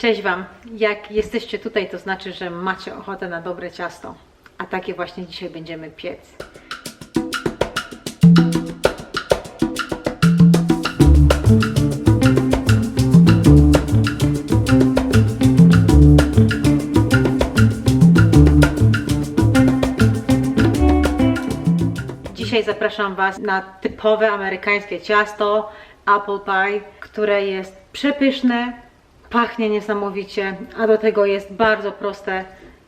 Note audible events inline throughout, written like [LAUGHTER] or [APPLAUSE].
Cześć Wam. Jak jesteście tutaj, to znaczy, że macie ochotę na dobre ciasto. A takie właśnie dzisiaj będziemy piec. Dzisiaj zapraszam Was na typowe amerykańskie ciasto apple pie, które jest przepyszne, pachnie niesamowicie, a do tego jest bardzo proste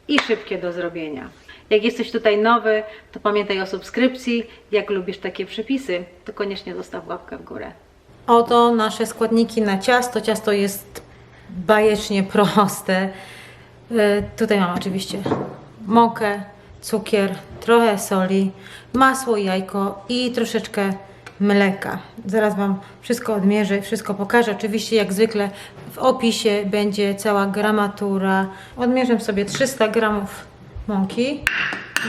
i szybkie do zrobienia. Jak jesteś tutaj nowy, to pamiętaj o subskrypcji. Jak lubisz takie przepisy, to koniecznie zostaw łapkę w górę. Oto nasze składniki na ciasto. Ciasto jest bajecznie proste. E, Tutaj mam oczywiście mąkę, cukier, trochę soli, masło, jajko i troszeczkę mleka. Zaraz Wam wszystko odmierzę, wszystko pokażę. Oczywiście jak zwykle w opisie będzie cała gramatura. Odmierzę sobie 300 gramów mąki.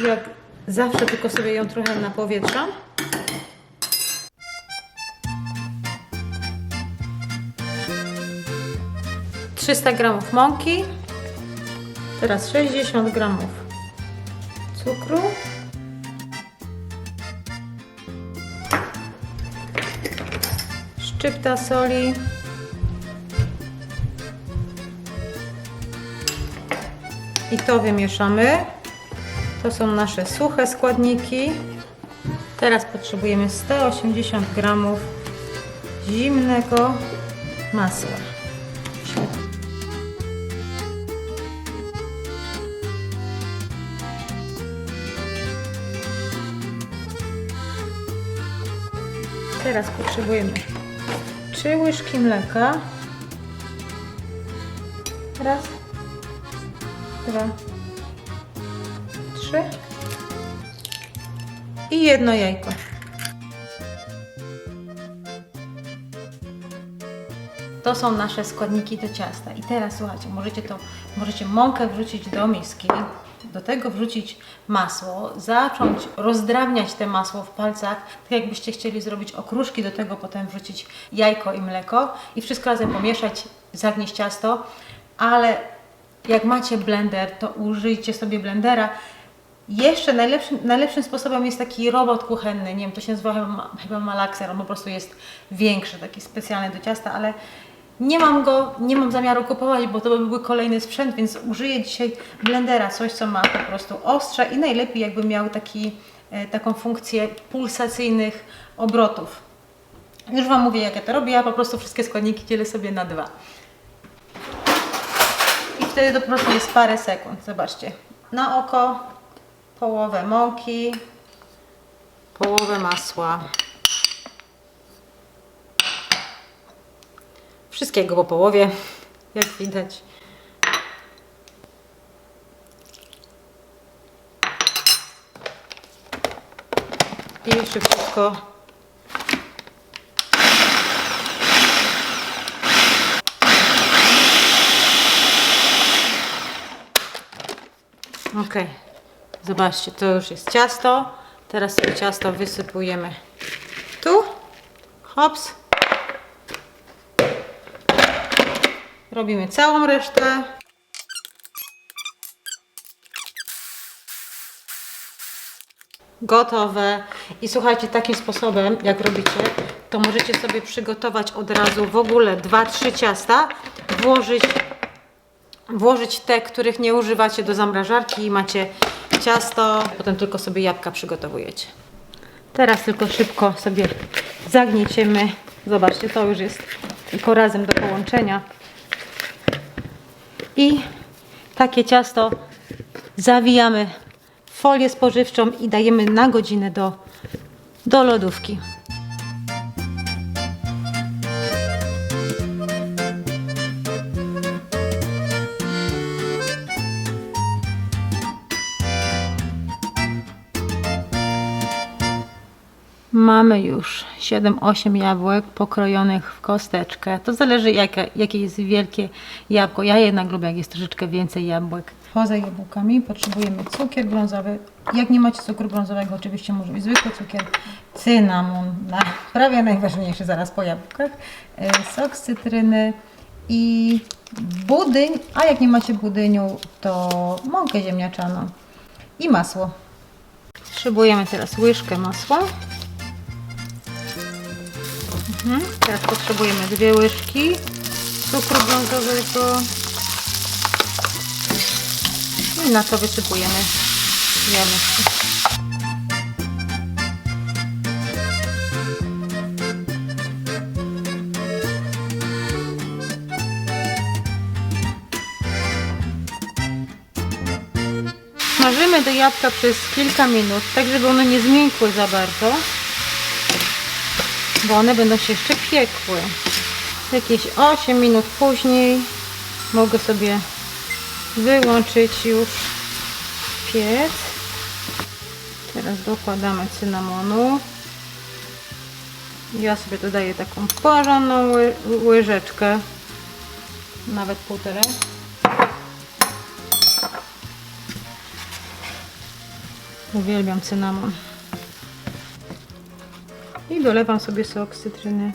Jak zawsze tylko sobie ją trochę napowietrzam. Trzysta gramów mąki. Teraz 60 gramów cukru. Szczypta soli. I to wymieszamy. To są nasze suche składniki. Teraz potrzebujemy 180 gramów zimnego masła. Teraz potrzebujemy 3 łyżki mleka. Raz, dwa, trzy i jedno jajko. To są nasze składniki do ciasta. I teraz słuchajcie, możecie to, możecie mąkę wrzucić do miski, do tego wrzucić masło, zacząć rozdrabniać te masło w palcach, tak jakbyście chcieli zrobić okruszki, do tego potem wrzucić jajko i mleko i wszystko razem pomieszać, zagnieść ciasto, ale jak macie blender, to użyjcie sobie blendera. Jeszcze najlepszym, najlepszym sposobem jest taki robot kuchenny, nie wiem, to się nazywa chyba, Malaxer, on po prostu jest większy, taki specjalny do ciasta, ale nie mam go, nie mam zamiaru kupować, bo to by był kolejny sprzęt, więc użyję dzisiaj blendera, coś co ma po prostu ostrze i najlepiej jakby miał taki, e, taką funkcję pulsacyjnych obrotów. Już Wam mówię jak ja to robię, ja po prostu wszystkie składniki dzielę sobie na dwa. I wtedy to po prostu jest parę sekund, zobaczcie. Na oko połowę mąki, połowę masła. Wszystkiego po połowie, jak widać. I wszystko Ok, zobaczcie, to już jest ciasto. Teraz sobie ciasto wysypujemy tu. Hops. Robimy całą resztę. Gotowe. I słuchajcie, takim sposobem, jak robicie, to możecie sobie przygotować od razu w ogóle 2-3 ciasta, włożyć włożyć te, których nie używacie do zamrażarki i macie ciasto, potem tylko sobie jabłka przygotowujecie. Teraz tylko szybko sobie zagnieciemy. Zobaczcie, to już jest tylko razem do połączenia. I takie ciasto zawijamy w folię spożywczą i dajemy na godzinę do, do lodówki. Mamy już 7-8 jabłek pokrojonych w kosteczkę. To zależy jakie, jakie jest wielkie jabłko. Ja jednak lubię, jak jest troszeczkę więcej jabłek. Poza jabłkami potrzebujemy cukier brązowy. Jak nie macie cukru brązowego, oczywiście może być zwykły cukier, cynamon, na, prawie najważniejszy zaraz po jabłkach, e, sok z cytryny i budyń, a jak nie macie budyniu, to mąkę ziemniaczaną i masło. Potrzebujemy teraz łyżkę masła. Mhm. Teraz potrzebujemy dwie łyżki cukru brązowego. I na to wysypujemy jabłeczko. Smażymy te jabłka przez kilka minut, tak żeby one nie zmiękły za bardzo, bo one będą się jeszcze piekły. Jakieś 8 minut później mogę sobie wyłączyć już piec. Teraz dokładamy cynamonu. Ja sobie dodaję taką porządną ły łyżeczkę, nawet półtorej. Uwielbiam cynamon. I dolewam sobie sok z cytryny.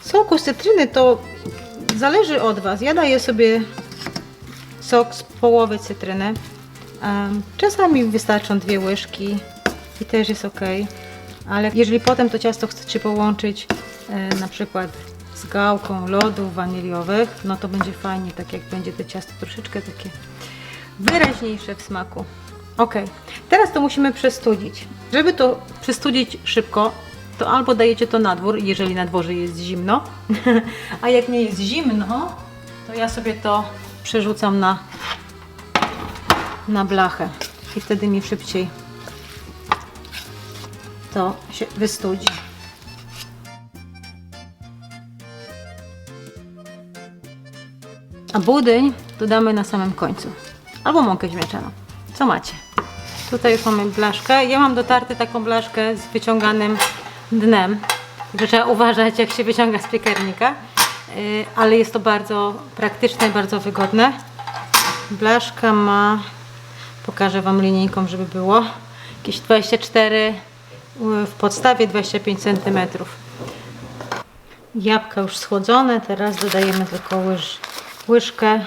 Soku z cytryny to zależy od Was. Ja daję sobie sok z połowy cytryny. Czasami wystarczą dwie łyżki i też jest ok. Ale jeżeli potem to ciasto chcecie połączyć e, na przykład z gałką lodów waniliowych, no to będzie fajnie, tak jak będzie to ciasto troszeczkę takie wyraźniejsze w smaku. Ok, teraz to musimy przestudzić. Żeby to przestudzić szybko, to albo dajecie to na dwór, jeżeli na dworze jest zimno, [LAUGHS] a jak nie jest zimno, to ja sobie to przerzucam na, na blachę i wtedy mi szybciej to się wystudzi. A budyń dodamy na samym końcu. Albo mąkę ziemniaczaną. Co macie? Tutaj już mamy blaszkę. Ja mam dotarty taką blaszkę z wyciąganym dnem. Trzeba uważać, jak się wyciąga z piekarnika. Yy, Ale jest to bardzo praktyczne i bardzo wygodne. Blaszka ma, pokażę Wam linijką, żeby było, jakieś 24 yy, w podstawie 25 cm. Jabłka już schłodzone, teraz dodajemy tylko łyż, łyżkę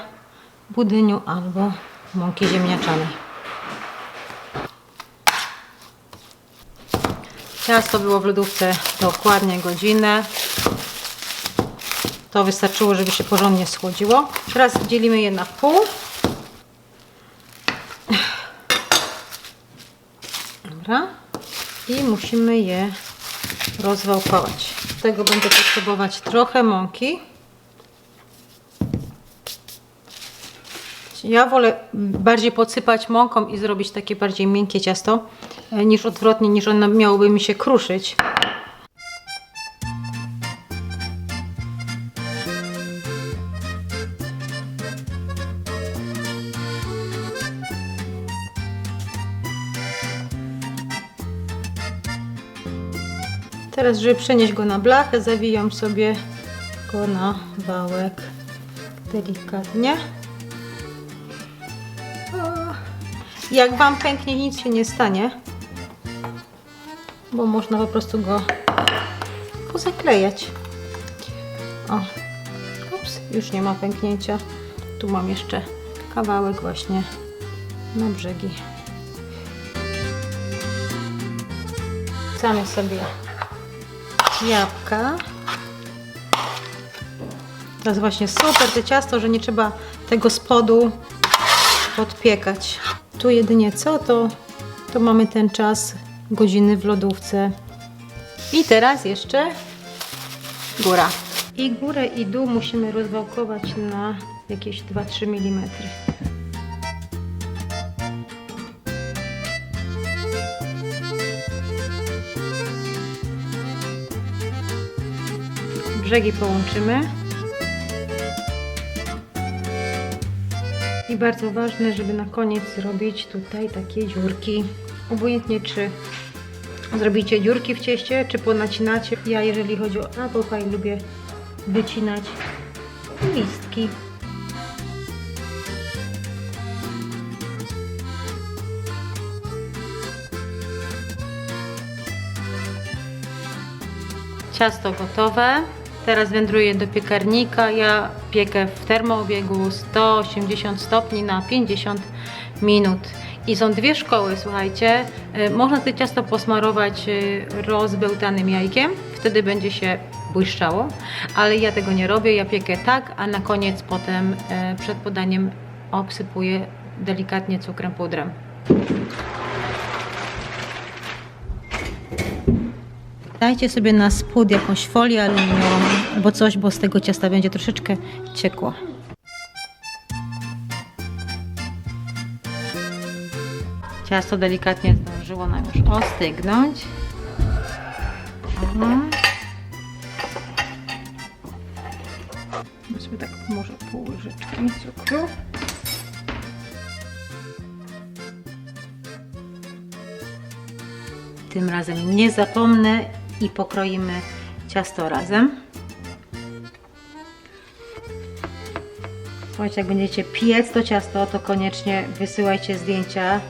budyniu albo mąki ziemniaczanej. Ciasto było w lodówce dokładnie godzinę. To wystarczyło, żeby się porządnie schłodziło. Teraz dzielimy je na pół. Dobra. I musimy je rozwałkować. Do tego będę potrzebować trochę mąki. Ja wolę bardziej podsypać mąką i zrobić takie bardziej miękkie ciasto, e, niż odwrotnie, niż ono miałoby mi się kruszyć. Teraz, żeby przenieść go na blachę, zawijam sobie go na wałek delikatnie. Jak Wam pęknie, nic się nie stanie, bo można po prostu go pozaklejać. O, ups, już nie ma pęknięcia. Tu mam jeszcze kawałek właśnie na brzegi. Wrzucamy sobie jabłka. To jest właśnie super to ciasto, że nie trzeba tego spodu podpiekać. Tu jedynie co, to, to mamy ten czas godziny w lodówce. I teraz jeszcze góra. I górę i dół musimy rozwałkować na jakieś 2-3 mm. Brzegi połączymy. I bardzo ważne, żeby na koniec zrobić tutaj takie dziurki. Obojętnie czy zrobicie dziurki w cieście, czy ponacinacie. Ja jeżeli chodzi o apple pie lubię wycinać listki. Ciasto gotowe. Teraz wędruje do piekarnika. Ja piekę w termoobiegu 180 stopni na 50 minut. I są dwie szkoły, słuchajcie. Y, Można to ciasto posmarować y, rozbełtanym jajkiem, wtedy będzie się błyszczało, ale ja tego nie robię. Ja piekę tak, a na koniec potem y, przed podaniem obsypuję delikatnie cukrem pudrem. Dajcie sobie na spód jakąś folię aluminiową albo coś, bo z tego ciasta będzie troszeczkę ciekło. Ciasto delikatnie zdążyło nam już ostygnąć. Mhm. Weźmy tak może pół łyżeczki cukru. Tym razem nie zapomnę i pokroimy ciasto razem. Słuchajcie, jak będziecie piec to ciasto, to koniecznie wysyłajcie zdjęcia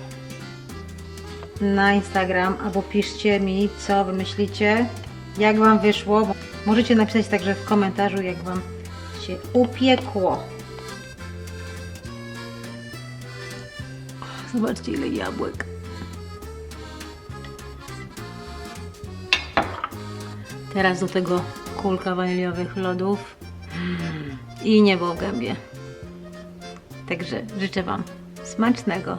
na Instagram albo piszcie mi, co wy myślicie, jak wam wyszło. Możecie napisać także w komentarzu, jak wam się upiekło. Zobaczcie, ile jabłek. Teraz do tego kulka waniliowych lodów i niebo w gębie. Także życzę Wam smacznego.